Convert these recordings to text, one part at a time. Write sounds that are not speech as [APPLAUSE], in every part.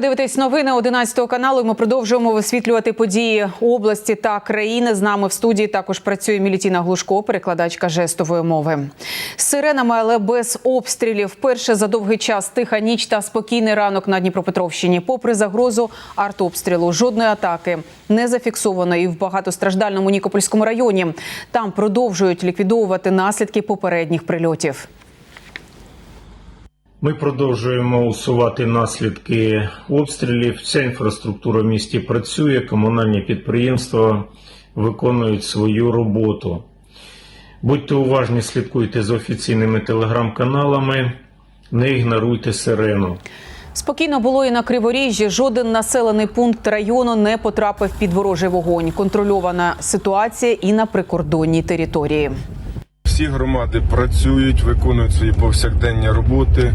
Ви дивитесь новини 11 каналу. Ми продовжуємо висвітлювати події області та країни. З нами в студії також працює Мілітіна Глушко, перекладачка жестової мови. Сиренами, але без обстрілів. Перше за довгий час тиха ніч та спокійний ранок на Дніпропетровщині. Попри загрозу артобстрілу, жодної атаки не зафіксовано і в багатостраждальному Нікопольському районі. Там продовжують ліквідовувати наслідки попередніх прильотів. Ми продовжуємо усувати наслідки обстрілів. Вся інфраструктура в місті працює, комунальні підприємства виконують свою роботу. Будьте уважні, слідкуйте за офіційними телеграм-каналами, не ігноруйте сирену. Спокійно було і на Криворіжжі. Жоден населений пункт району не потрапив під ворожий вогонь. Контрольована ситуація і на прикордонній території. Всі громади працюють, виконують свої повсякденні роботи.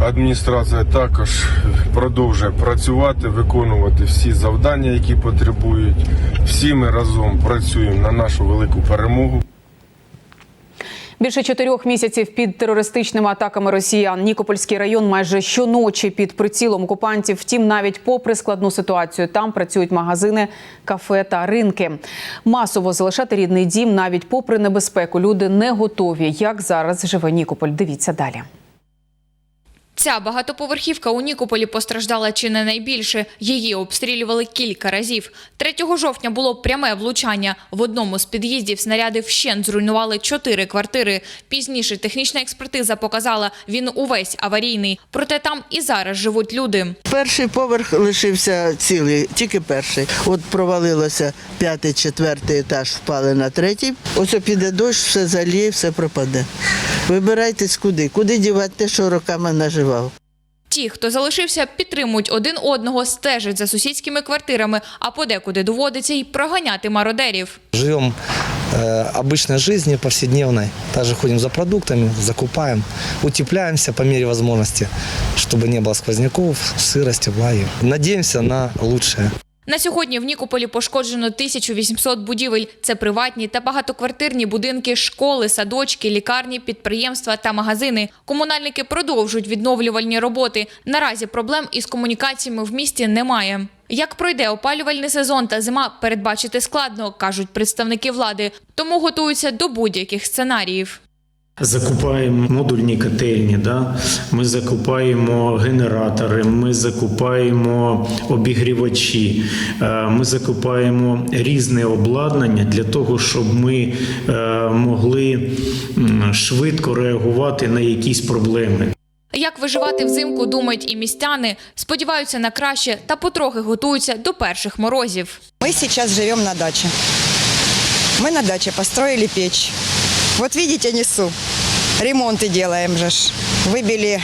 Адміністрація також продовжує працювати, виконувати всі завдання, які потребують. Всі ми разом працюємо на нашу велику перемогу. Більше чотирьох місяців під терористичними атаками росіян. Нікопольський район майже щоночі під прицілом окупантів. Втім, навіть попри складну ситуацію, там працюють магазини, кафе та ринки. Масово залишати рідний дім, навіть попри небезпеку, люди не готові. Як зараз живе Нікополь? Дивіться далі. Ця багатоповерхівка у Нікополі постраждала чи не найбільше. Її обстрілювали кілька разів. 3 жовтня було пряме влучання. В одному з під'їздів снаряди вщент зруйнували чотири квартири. Пізніше технічна експертиза показала, він увесь аварійний. Проте там і зараз живуть люди. Перший поверх лишився цілий, тільки перший. От провалилося п'ятий, четвертий етаж, впали на третій. Ось піде дощ, все заліє, все пропаде. Вибирайтесь куди, куди дівати те, що роками наживав. Ті, хто залишився, підтримують один одного, стежать за сусідськими квартирами, а подекуди доводиться й проганяти мародерів. Живем э, обычной жизнью повседневной. Также ходим за продуктами, закупаем, утепляемся по мере возможности, чтобы не было сквозняков, сырости, влаги. Надеемся на лучшее. На сьогодні в Нікополі пошкоджено 1800 будівель. Це приватні та багатоквартирні будинки, школи, садочки, лікарні, підприємства та магазини. Комунальники продовжують відновлювальні роботи. Наразі проблем із комунікаціями в місті немає. Як пройде опалювальний сезон та зима, передбачити складно, кажуть представники влади, тому готуються до будь-яких сценаріїв. Закупаємо модульні котельні, да? ми закупаємо генератори, ми закупаємо обігрівачі, е, ми закупаємо різне обладнання для того, щоб ми е, могли швидко реагувати на якісь проблеми. Як виживати взимку, думають і містяни, сподіваються на краще та потрохи готуються до перших морозів. Мы сейчас живем на даче. Мы на даче построили печь. Вот видите, несу. Ремонты делаем же. ж. Выбили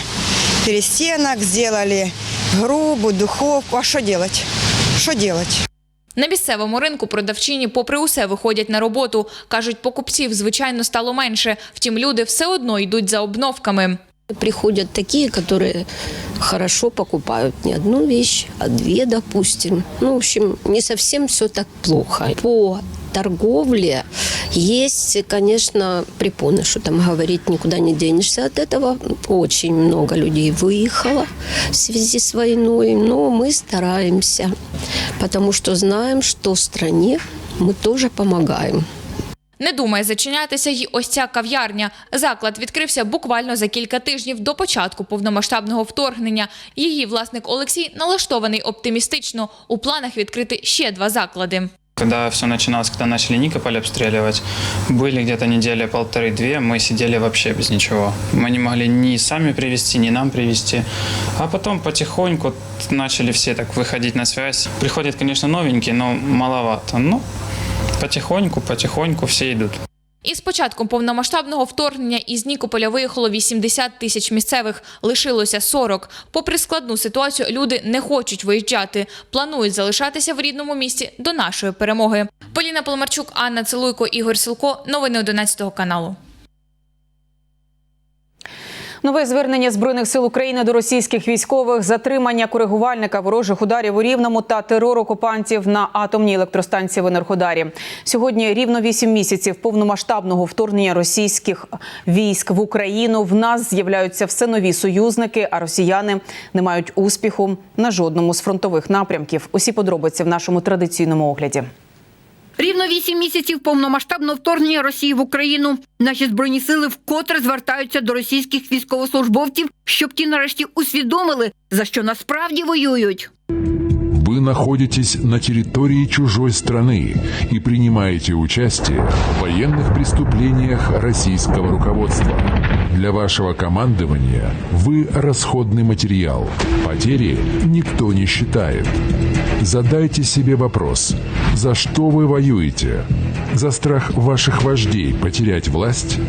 перестенок, сделали грубу, духовку. А что делать? Что делать? На місцевому ринку продавчині, попри усе, виходять на роботу. Кажуть, покупців, звичайно, стало менше. Втім, люди все одно йдуть за обновками. Приходят такие, которые хорошо покупают не одну вещь, а две, допустим. Ну, в общем, не совсем все так плохо. По торговле есть, конечно, препоны, что там говорить никуда не денешься от этого. Очень много людей выехало в связи с войной, но мы стараемся, потому что знаем, что стране мы тоже помогаем. Не думає зачинятися й ось ця кав'ярня. Заклад відкрився буквально за кілька тижнів до початку повномасштабного вторгнення. Її власник Олексій налаштований оптимістично. У планах відкрити ще два заклади. Когда все начиналось, когда начали Никополь обстреливать, были где-то недели полторы-две, мы сидели вообще без ничего. Мы не могли ни сами привезти, ни нам привезти. А потом потихоньку начали все так выходить на связь. Приходят, конечно, новенькие, но маловато. Ну, потихоньку, потихоньку все идут. Із початком повномасштабного вторгнення із Нікополя виїхало 80 тисяч місцевих, лишилося 40. Попри складну ситуацію, люди не хочуть виїжджати. Планують залишатися в рідному місті до нашої перемоги. Поліна Поломарчук, Анна Целуйко, Ігор Силко. Новини 11 каналу. Нове звернення збройних сил України до російських військових, затримання коригувальника ворожих ударів у Рівному та терор окупантів на атомній електростанції в Енергодарі. Сьогодні рівно вісім місяців повномасштабного вторгнення російських військ в Україну. В нас з'являються все нові союзники, а росіяни не мають успіху на жодному з фронтових напрямків. Усі подробиці в нашому традиційному огляді. Рівно вісім місяців повномасштабного вторгнення Росії в Україну. Наші збройні сили вкотре звертаються до російських військовослужбовців, щоб ті нарешті усвідомили, за що насправді воюють. Вы находитесь на территории чужой страны и принимаете участие в военных преступлениях российского руководства. Для вашего командования вы расходный материал. Потери никто не считает. Задайте себе вопрос, за что вы воюете? За страх ваших вождей потерять власть?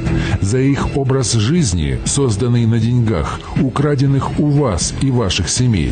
За их образ жизни, созданный на деньгах, украденных у вас и ваших семей?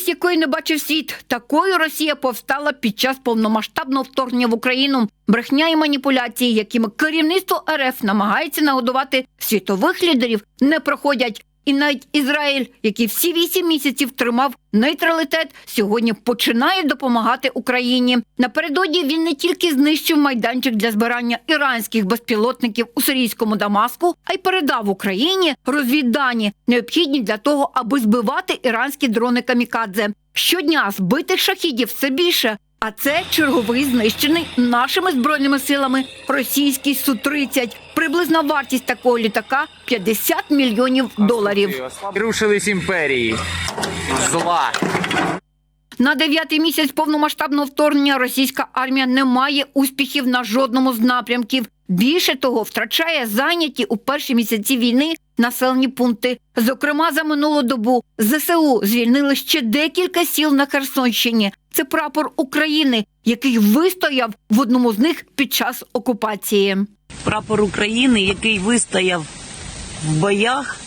Жорстокість якої не бачив світ. Такою Росія повстала під час повномасштабного вторгнення в Україну. Брехня і маніпуляції, якими керівництво РФ намагається нагодувати світових лідерів, не проходять. І навіть Ізраїль, який всі вісім місяців тримав нейтралітет, сьогодні починає допомагати Україні. Напередодні він не тільки знищив майданчик для збирання іранських безпілотників у сирійському Дамаску, а й передав Україні розвіддані, необхідні для того, аби збивати іранські дрони камікадзе. Щодня збитих шахідів все більше. А це черговий знищений нашими збройними силами російський Су-30. Приблизна вартість такого літака 50 мільйонів доларів. Рушились імперії. Зла. На дев'ятий місяць повномасштабного вторгнення російська армія не має успіхів на жодному з напрямків. Більше того, втрачає зайняті у перші місяці війни населені пункти. Зокрема, за минулу добу ЗСУ звільнили ще декілька сіл на Херсонщині. Це прапор України, який вистояв в одному з них під час окупації. прапор України, який вистояв в боях,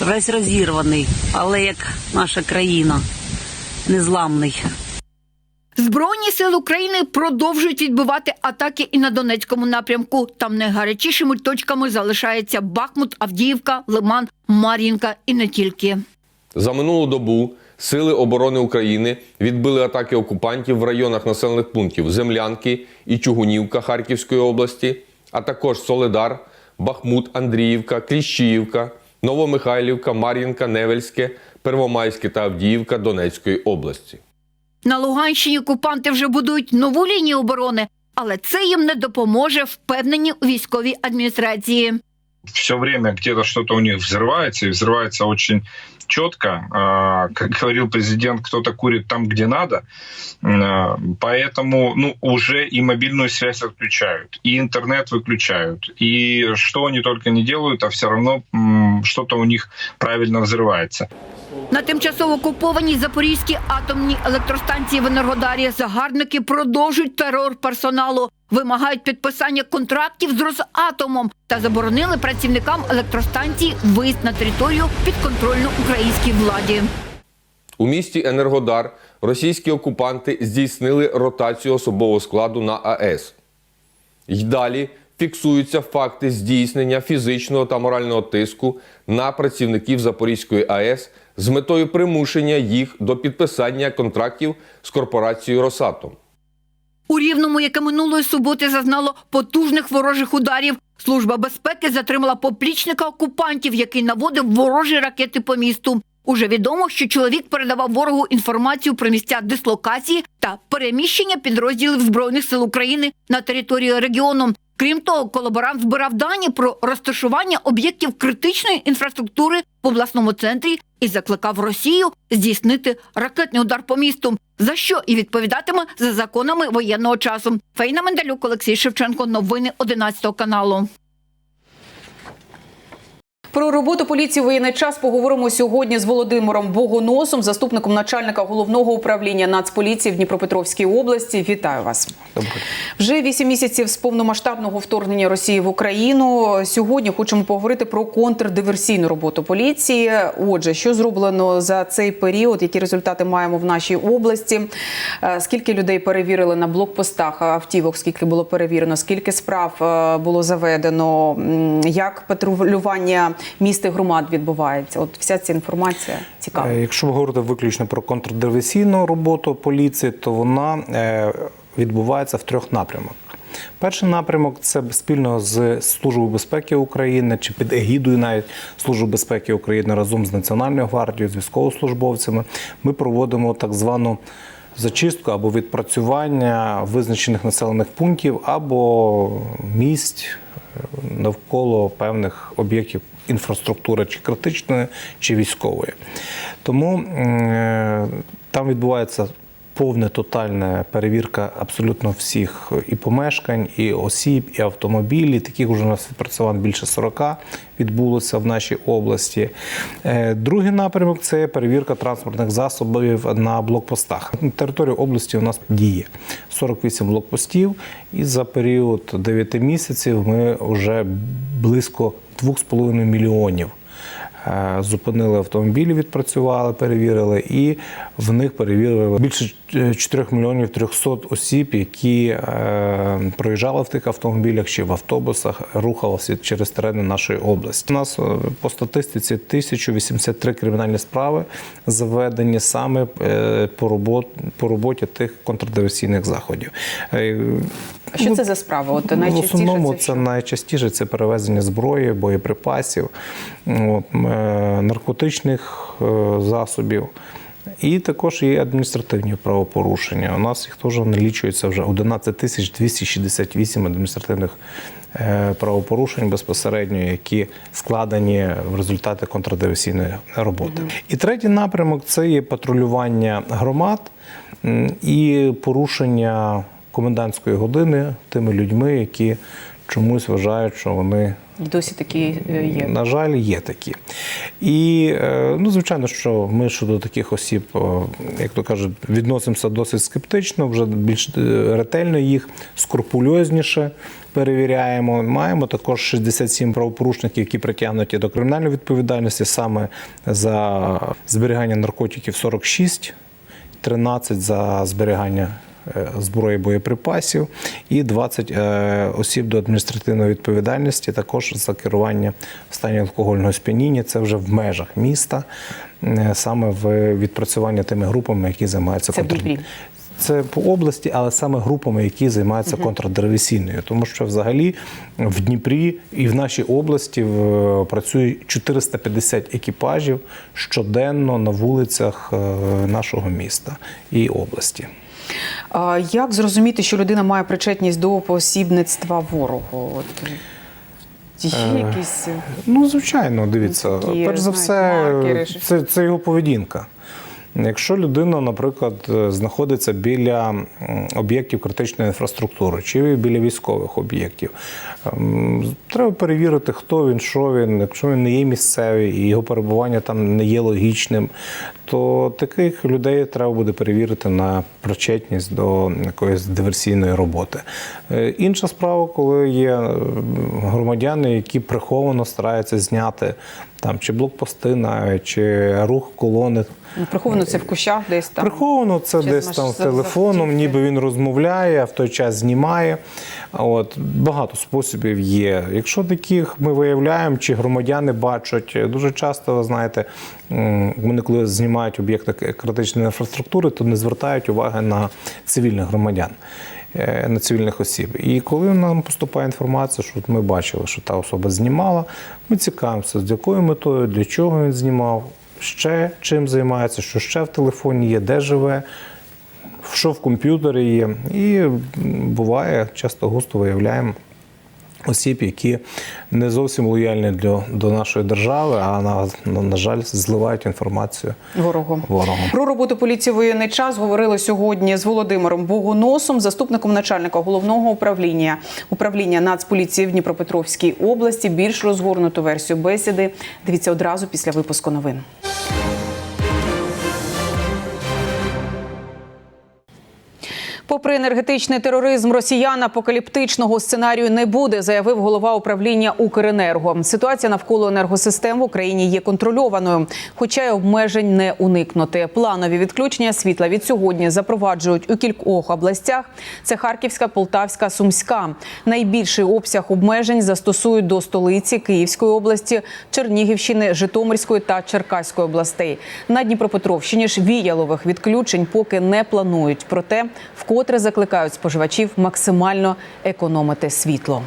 весь розірваний, але як наша країна незламний. Збройні сили України продовжують відбивати атаки і на Донецькому напрямку. Там найгарячішими точками залишаються Бахмут, Авдіївка, Лиман, Мар'їнка і не тільки. За минулу добу Сили оборони України відбили атаки окупантів в районах населених пунктів Землянки і Чугунівка Харківської області, а також Соледар, Бахмут, Андріївка, Кліщіївка, Новомихайлівка, Мар'їнка, Невельське, Первомайське та Авдіївка Донецької області. На Луганщині окупанти вже будують нову лінію оборони, але це їм не допоможе, впевнені у військовій адміністрації. все время где-то что-то у них взрывается, и взрывается очень четко. А, Как [LAUGHS] говорил президент, кто-то курит там, где надо. А, Поэтому ну, уже и мобильную связь отключают, и интернет выключают. И что они только не делают, а все равно м, что-то у них правильно взрывается. На тимчасово окупованій Запорізькій атомній електростанції в Енергодарі загарбники продовжують терор персоналу, вимагають підписання контрактів з Росатомом та заборонили працівникам електростанції виїзд на територію підконтрольну українській владі. У місті Енергодар російські окупанти здійснили ротацію особового складу на АЕС. Й далі фіксуються факти здійснення фізичного та морального тиску на працівників Запорізької АЕС з метою примушення їх до підписання контрактів з корпорацією Росатом. У Рівному, яке минулої суботи зазнало потужних ворожих ударів, служба безпеки затримала поплічника окупантів, який наводив ворожі ракети по місту. Уже відомо, що чоловік передавав ворогу інформацію про місця дислокації та переміщення підрозділів збройних сил України на територію регіону. Крім того, колаборант збирав дані про розташування об'єктів критичної інфраструктури в обласному центрі і закликав Росію здійснити ракетний удар по місту, за що і відповідатиме за законами воєнного часу. Фейна Мендалюк, Олексій Шевченко. Новини 11 каналу. Про роботу поліції воєнний час поговоримо сьогодні з Володимиром Богоносом, заступником начальника головного управління Нацполіції в Дніпропетровській області. Вітаю вас. Вже вісім місяців з повномасштабного вторгнення Росії в Україну. Сьогодні хочемо поговорити про контрдиверсійну роботу поліції. Отже, що зроблено за цей період, які результати маємо в нашій області? Е, Скільки людей перевірили на блокпостах автівок? Скільки було перевірено? Скільки справ е, було заведено? Як патрулювання міст і громад відбувається? От вся ця інформація цікава. Е, Якщо говорити виключно про контрдиверсійну роботу поліції, то вона е, відбувається в трьох напрямах. Перший напрямок це спільно з Службою безпеки України чи під егідою навіть Служби безпеки України разом з Національною гвардією, з військовослужбовцями. Ми проводимо так звану зачистку або відпрацювання визначених населених пунктів або місць е, навколо певних об'єктів інфраструктури чи критичної, чи військової. Тому е, там відбувається повна тотальна перевірка абсолютно всіх і помешкань, і осіб, і автомобілів. Таких вже у нас відпрацювань більше 40 відбулося в нашій області. Е, Другий напрямок це перевірка транспортних засобів на блокпостах. На території області у нас діє 48 блокпостів, і за період 9 місяців ми вже близько 2,5 мільйонів. Е, Зупинили автомобілі, відпрацювали, перевірили, і в них перевірили більше е, 4 мільйонів 300 осіб, які е, проїжджали в тих автомобілях чи в автобусах, рухалися через терени нашої області. У нас е, по статистиці 1083 кримінальні справи заведені саме е, по роботі, по роботі тих контрдиверсійних заходів. А що це за справа? От Ну, в основному це це, найчастіше це перевезення зброї, боєприпасів, от, е, наркотичних е, засобів. І також є адміністративні правопорушення. У нас їх теж налічується вже 11 тисяч 268 адміністративних е, правопорушень безпосередньо, які складені в результаті контрдиверсійної роботи. І третій напрямок це є патрулювання громад і порушення комендантської години тими людьми, які чомусь вважають, що вони Досі такі е, є. на жаль, є такі. І е, ну, звичайно, що ми щодо таких осіб, як то кажуть, відносимося досить скептично, вже більш е, ретельно їх скрупульозніше перевіряємо. Маємо також 67 правопорушників, які притягнуті до кримінальної відповідальності саме за зберігання наркотиків 46, 13 за зберігання зброї боєприпасів і 20 е, осіб до адміністративної відповідальності також за керування в стані алкогольного сп'яніння. Це вже в межах міста, е, саме в відпрацювання тими групами, які займаються Це в контр- Дніпрі. Це по області, але саме групами, які займаються контрдиверсійною. Тому що взагалі в Дніпрі і в нашій області працює 450 екіпажів щоденно на вулицях е, нашого міста і області. Як зрозуміти, що людина має причетність до посібництва ворогу? От, Е, якісь Ну, звичайно, дивіться. Такі, Перш за все, маркери, це, це його поведінка. Якщо людина, наприклад, е, знаходиться біля об'єктів критичної інфраструктури чи біля військових об'єктів, ем, треба перевірити, хто він, що він. Якщо він не є місцевий і його перебування там не є логічним, то таких людей треба буде перевірити на причетність до якоїсь диверсійної роботи. Е, Інша справа, коли є громадяни, які приховано стараються зняти там чи блокпости навіть, чи рух колони. ну, приховано це в кущах десь там. Приховано це Чи десь там за- телефоном, ніби він розмовляє, а в той час знімає. От багато способів є. Якщо таких ми виявляємо, чи громадяни бачать, дуже часто, ви знаєте, вони коли знімають об'єкти критичної інфраструктури, то не звертають уваги на цивільних громадян. Е, На цивільних осіб. І коли нам поступає інформація, що ми бачили, що та особа знімала, ми цікавимося, з якою метою, для чого він знімав, ще чим займається, що ще в телефоні є, де живе, що в комп'ютері є. І буває, часто густо виявляємо осіб, які не зовсім лояльні до, до нашої держави, а на, на, на жаль, зливають інформацію Ворогом. ворогом. Про роботу поліції воєнний час говорили сьогодні з Володимиром Богоносом, заступником начальника головного управління управління Нацполіції в Дніпропетровській області. Більш розгорнуту версію бесіди. Дивіться одразу після випуску новин. Попри енергетичний тероризм росіян, апокаліптичного сценарію не буде, заявив голова управління Укренерго. Ситуація навколо енергосистем в Україні є контрольованою, хоча й обмежень не уникнути. Планові відключення світла від сьогодні запроваджують у кількох областях. Це Харківська, Полтавська, Сумська. Найбільший обсяг обмежень застосують до столиці Київської області, Чернігівщини, Житомирської та Черкаської областей. На Дніпропетровщині ж віялових відключень поки не планують. Проте вкотре закликають споживачів максимально економити світло.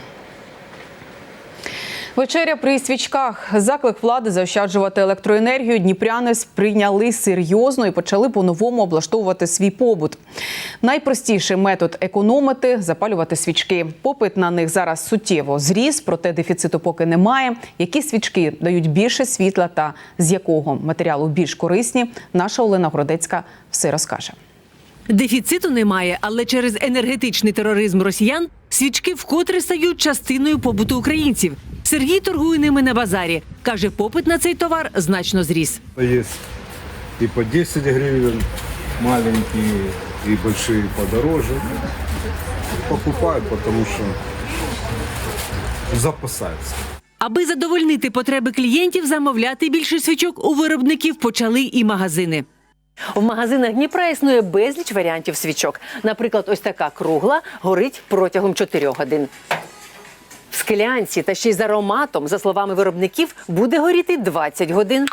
Вечеря при свічках. Заклик влади заощаджувати електроенергію дніпряни сприйняли серйозно і почали по-новому облаштовувати свій побут. Найпростіший метод економити запалювати свічки. Попит на них зараз суттєво зріс, проте дефіциту поки немає. Які свічки дають більше світла та з якого матеріалу більш корисні? Наша Олена Городецька все розкаже. Дефіциту немає, але через енергетичний тероризм росіян свічки вкотре стають частиною побуту українців. Сергій торгує ними на базарі. Каже, попит на цей товар значно зріс. Есть и по 10 гривен маленькие, и большие подороже. Покупают, потому что запасаются. Аби задовольнити потреби клієнтів, замовляти більше свічок у виробників почали і магазини. В магазинах Дніпра існує безліч варіантів свічок. Наприклад, ось така кругла горить протягом 4 годин. В склянці та ще й з ароматом, за словами виробників, буде горіти 20 годин.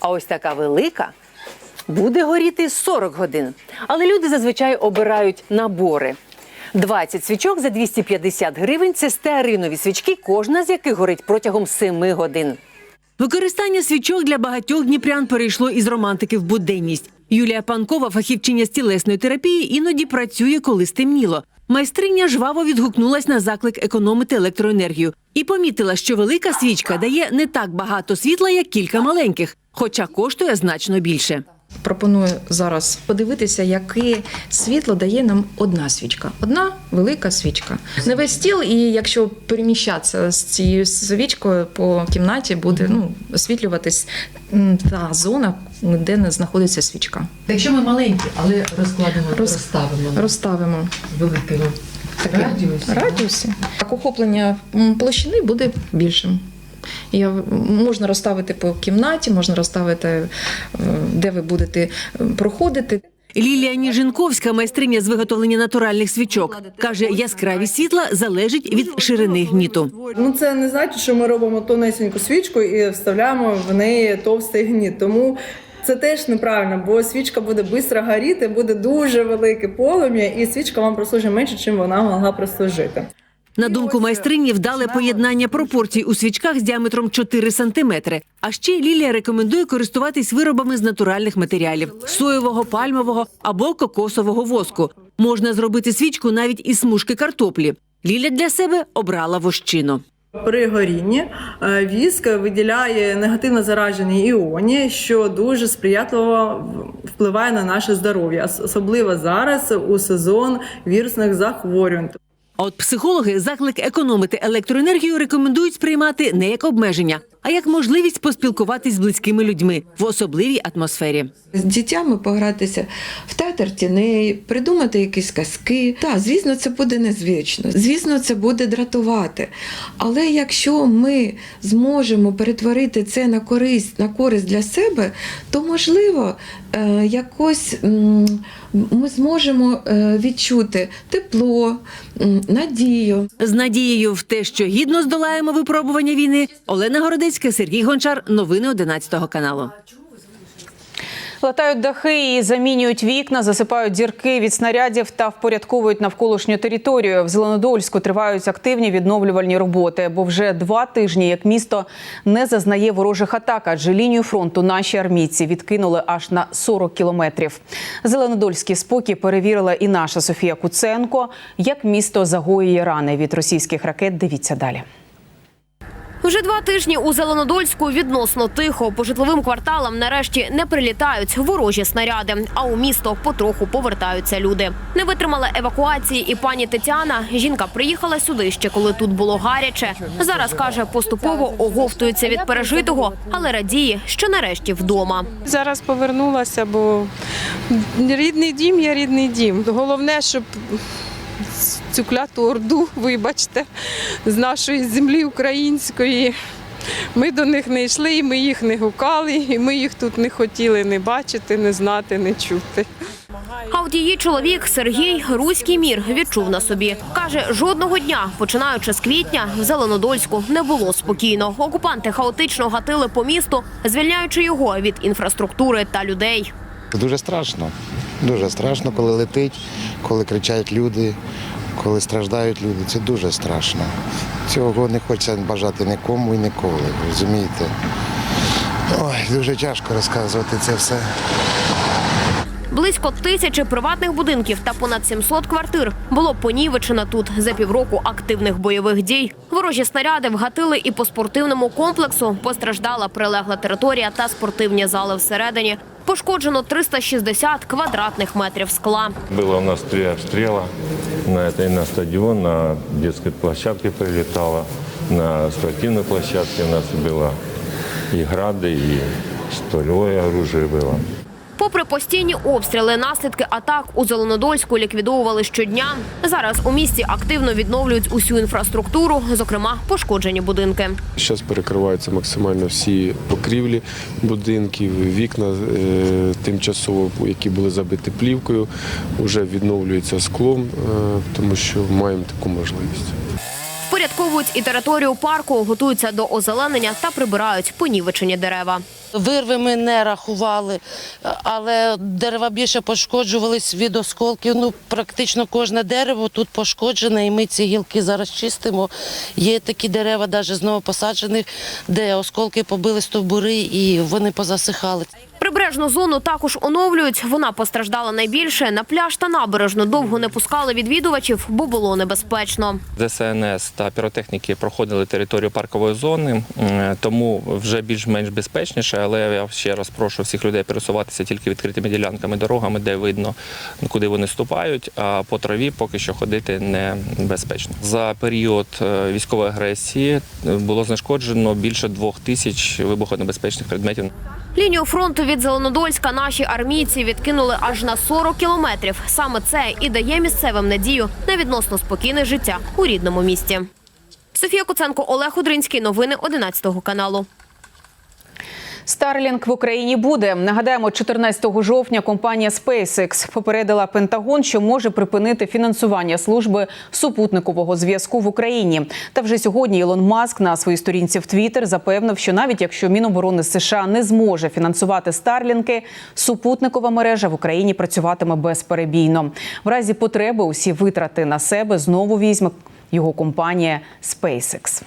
А ось така велика буде горіти 40 годин. Але люди зазвичай обирають набори. 20 свічок за 250 гривень це стеаринові свічки, кожна з яких горить протягом 7 годин. Використання свічок для багатьох дніпрян перейшло із романтики в буденність. Юлія Панкова, фахівчиня з тілесної терапії, іноді працює, коли стемніло. Майстриня жваво відгукнулась на заклик економити електроенергію і помітила, що велика свічка дає не так багато світла, як кілька маленьких, хоча коштує значно більше. Пропоную зараз подивитися, яке світло дає нам одна свічка. Одна велика свічка. Не весь стіл, і якщо переміщатися з цією свічкою по кімнаті, буде ну, освітлюватись та зона, де не знаходиться свічка. Якщо ми маленькі, але розкладемо, Роз- розставимо Розставимо великими радіусі. радіусі. Так охоплення площини буде більшим. І можна розставити по кімнаті, можна розставити, е, де ви будете е, проходити. Лілія Ніжинковська, майстриня з виготовлення натуральних свічок, каже, яскравість світла залежить від ширини гніту. Ну це не значить, що ми робимо тонесеньку свічку і вставляємо в неї товстий гніт. Тому це теж неправильно, бо свічка буде швидко горіти, буде дуже велике полум'я, і свічка вам прослужить менше, чим вона могла прослужити. На думку майстрині, вдале поєднання пропорцій у свічках з діаметром 4 сантиметри. А ще Лілія рекомендує користуватись виробами з натуральних матеріалів соєвого, пальмового або кокосового воску. Можна зробити свічку навіть із смужки картоплі. Ліля для себе обрала вощину. При горінні е, віск виділяє негативно заражені іоні, що дуже сприятливо впливає на наше здоров'я, особливо зараз у сезон вірусних захворювань. От психологи заклик економити електроенергію рекомендують сприймати не як обмеження, а як можливість поспілкуватись з близькими людьми в особливій атмосфері. З дітями погратися в театр тіней, придумати якісь казки. Так, звісно, це буде незвично. Звісно, це буде дратувати. Але якщо ми зможемо перетворити це на користь, на користь для себе, то можливо е, якось ми зможемо е, відчути тепло, надію. З надією в те, що гідно здолаємо випробування війни, Олена Городецька, Сергій Гончар. Новини 11 каналу. Латають дахи і замінюють вікна, засипають дірки від снарядів та впорядковують навколишню територію. В Зеленодольську тривають активні відновлювальні роботи, бо вже два тижні як місто не зазнає ворожих атак, адже лінію фронту наші армійці відкинули аж на 40 кілометрів. Зеленодольський спокій перевірила і наша Софія Куценко. Як місто загоює рани від російських ракет. Дивіться далі. Вже два тижні у Зеленодольську відносно тихо. По житловим кварталам нарешті не прилітають ворожі снаряди, а у місто потроху повертаються люди. Не витримала евакуації і пані Тетяна. Жінка приїхала сюди ще коли тут було гаряче. Зараз каже, поступово оговтується від пережитого, але радіє, що нарешті вдома. Зараз повернулася, бо рідний дім є рідний дім. Головне, щоб цю кляту орду, вибачте, з нашої землі української. Ми до них не йшли, і ми їх не гукали, і ми їх тут не хотіли не бачити, не знати, не чути. А от її чоловік Сергій руський мір відчув на собі. Каже, жодного дня, починаючи з квітня, в Зеленодольську не було спокійно. Окупанти хаотично гатили по місту, звільняючи його від інфраструктури та людей. Дуже страшно. Дуже страшно, коли летить, коли кричать люди, коли страждають люди. Це дуже страшно. Цього не хочеться бажати нікому і ніколи, розумієте? Ой, дуже тяжко розказувати це все. Близько тисячі приватних будинків та понад 700 квартир було понівечено тут за півроку активних бойових дій. Ворожі снаряди вгатили і по спортивному комплексу. Постраждала прилегла територія та спортивні зали всередині. Пошкоджено 360 квадратних метрів скла. Было у нас три обстрела. На этой на стадион, на детской площадке прилетало. На спортивной площадке у нас было и грады, и столевое оружие было. Попри постійні обстріли, наслідки атак у Зеленодольську ліквідовували щодня. Зараз у місті активно відновлюють усю інфраструктуру, зокрема пошкоджені будинки. Зараз перекриваються максимально всі покрівлі будинків, вікна е, тимчасово, які були забиті плівкою, вже відновлюються склом, е, тому що маємо таку можливість. Впорядковують і територію парку, готуються до озеленення та прибирають понівечені дерева. Вирви ми не рахували, але дерева більше пошкоджувались від осколків. Ну, практично кожне дерево тут пошкоджене, і ми ці гілки зараз чистимо. Є такі дерева, навіть знову посаджених, де осколки побили стовбури і вони позасихали. Прибережну зону також оновлюють. Вона постраждала найбільше. На пляж та набережну довго не пускали відвідувачів, бо було небезпечно. ДСНС та піротехніки проходили територію паркової зони, тому вже більш-менш безпечніше. Але я ще раз прошу всіх людей пересуватися тільки відкритими ділянками, дорогами, де видно, куди вони ступають. А по траві поки що ходити небезпечно. За період е, військової агресії е, було знешкоджено більше двох тисяч вибухонебезпечних предметів. Лінію фронту від Зеленодольська наші армійці відкинули аж на 40 кілометрів. Саме це і дає місцевим надію на відносно спокійне життя у рідному місті. Софія Куценко, Олег Удринський. Новини 11 каналу. Старлінг в Україні буде. Нагадаємо, 14 жовтня компанія SpaceX попередила Пентагон, що може припинити фінансування служби супутникового зв'язку в Україні. Та вже сьогодні Ілон Маск на своїй сторінці в Твіттер запевнив, що навіть якщо Міноборони США не зможе фінансувати Старлінки, супутникова мережа в Україні працюватиме безперебійно. В разі потреби усі витрати на себе знову візьме його компанія SpaceX.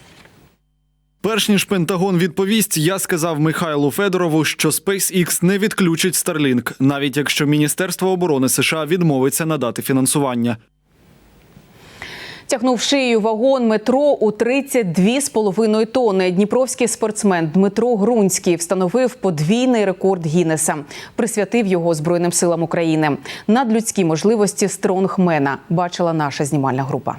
Перш ніж Пентагон відповість, я сказав Михайлу Федорову, що SpaceX не відключить Starlink, навіть якщо Міністерство оборони США відмовиться надати фінансування. Тягнув шиєю вагон метро у 32,5 тонни. Дніпровський спортсмен Дмитро Грунський встановив подвійний рекорд Гіннеса. Присвятив його Збройним силам України. Надлюдські можливості стронгмена бачила наша знімальна група.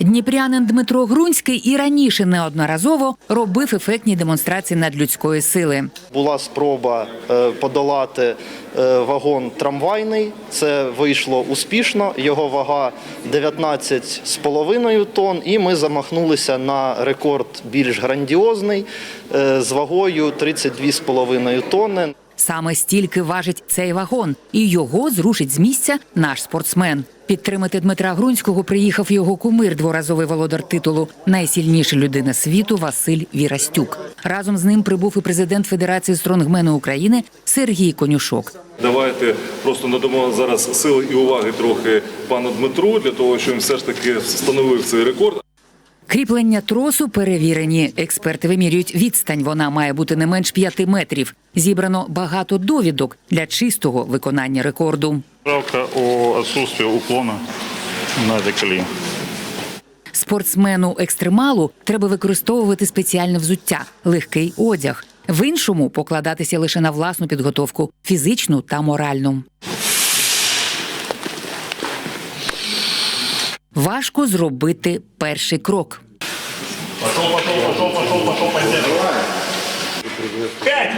Дніпрянин Дмитро Грунський і раніше неодноразово робив ефектні демонстрації надлюдської сили. Була спроба е, подолати е, вагон трамвайний. Це вийшло успішно. Його вага 19,5 тонн, і ми замахнулися на рекорд більш грандіозний е, з вагою 32,5 тонни. Саме стільки важить цей вагон, і його зрушить з місця наш спортсмен. Підтримати Дмитра Грунського приїхав його кумир, дворазовий володар титулу Найсильніша людина світу Василь Вірастюк. Разом з ним прибув і президент Федерації стронгмену України Сергій Конюшок. Давайте просто надамо зараз сили і уваги трохи пану Дмитру для того, щоб він все ж таки встановив цей рекорд. Кріплення тросу перевірені. Експерти вимірюють відстань. Вона має бути не менш п'яти метрів. Зібрано багато довідок для чистого виконання рекорду. Правка о відсутствии уклона на деколі. Спортсмену екстремалу треба використовувати спеціальне взуття, легкий одяг. В іншому покладатися лише на власну підготовку фізичну та моральну. Важко зробити перший крок. Пошел, пошел, пошел, пошел, пошел. Пять!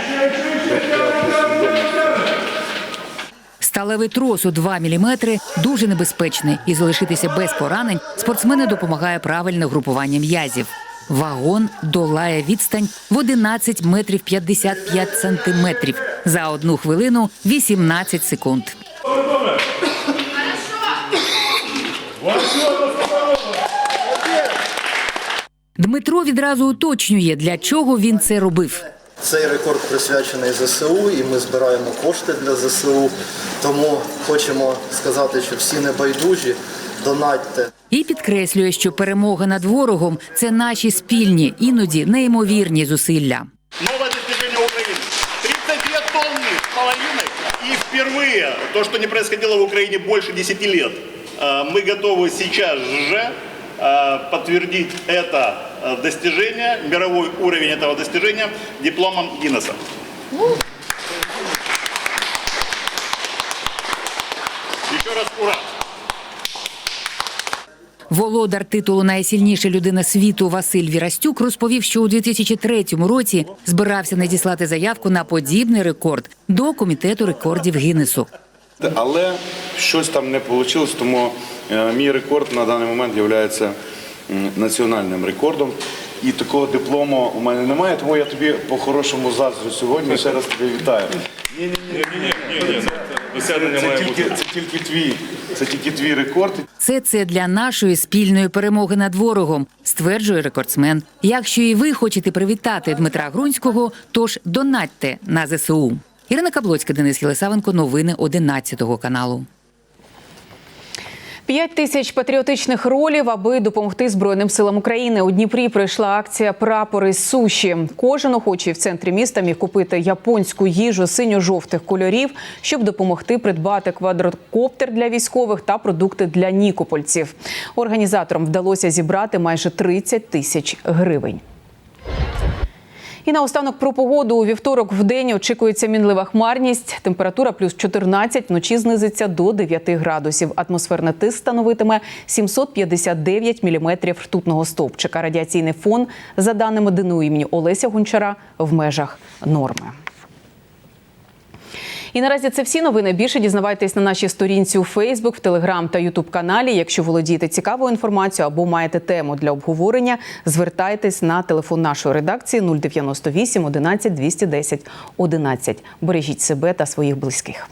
Сталевий трос у 2 мм дуже небезпечний, і залишитися без поранень спортсмени допомагає правильне групування м'язів. Вагон долає відстань в 11 метрів 55 сантиметрів за одну хвилину 18 секунд. Дмитро відразу уточнює, для чого він це робив. Цей рекорд присвячений ЗСУ, і ми збираємо кошти для ЗСУ. Тому хочемо сказати, що всі небайдужі, донатьте. І підкреслює, що перемога над ворогом це наші спільні, іноді неймовірні зусилля. Новое достижение Украины. 32 тонны с половиной. И впервые, то, что не происходило в Украине больше 10 лет, э, мы готовы сейчас же э, подтвердить это э, достижение, мировой уровень этого достижения дипломом Гиннесса. Еще раз ура! Володар титулу Найсильніша людина світу Василь Вірастюк розповів, що у 2003 році збирався надіслати заявку на подібний рекорд до комітету рекордів Гіннесу. Але щось там не вийшло, тому е, мій рекорд на даний момент є національним рекордом. І такого диплому у мене немає, тому я тобі по-хорошому заздрю сьогодні. Ще раз тебе вітаю. Досягнення Це має тільки, бути. це тільки твій, це тільки твій рекорд. Все це для нашої спільної перемоги над ворогом, стверджує рекордсмен. Якщо і ви хочете привітати Дмитра Грунського, тож донатьте на ЗСУ. Ірина Каблоцька, Денис Єлисавенко, новини 11 каналу. П'ять тисяч патріотичних ролів, аби допомогти Збройним силам України. У Дніпрі пройшла акція Прапори суші. Кожен охочий в центрі міста міг купити японську їжу синьо-жовтих кольорів, щоб допомогти придбати квадрокоптер для військових та продукти для нікопольців. Організаторам вдалося зібрати майже 30 тисяч гривень. І наостанок про погоду у вівторок в день очікується мінлива хмарність. Температура плюс 14, вночі знизиться до 9 градусів. Атмосферний тиск становитиме 759 міліметрів ртутного стовпчика. Радіаційний фон, за даними ДНУ імені Олеся Гончара, в межах норми. І наразі це всі новини. Більше дізнавайтесь на нашій сторінці у Фейсбук, в Телеграм та Ютуб каналі. Якщо володієте цікавою інформацією або маєте тему для обговорення, звертайтесь на телефон нашої редакції 098 11 210 11. Бережіть себе та своїх близьких.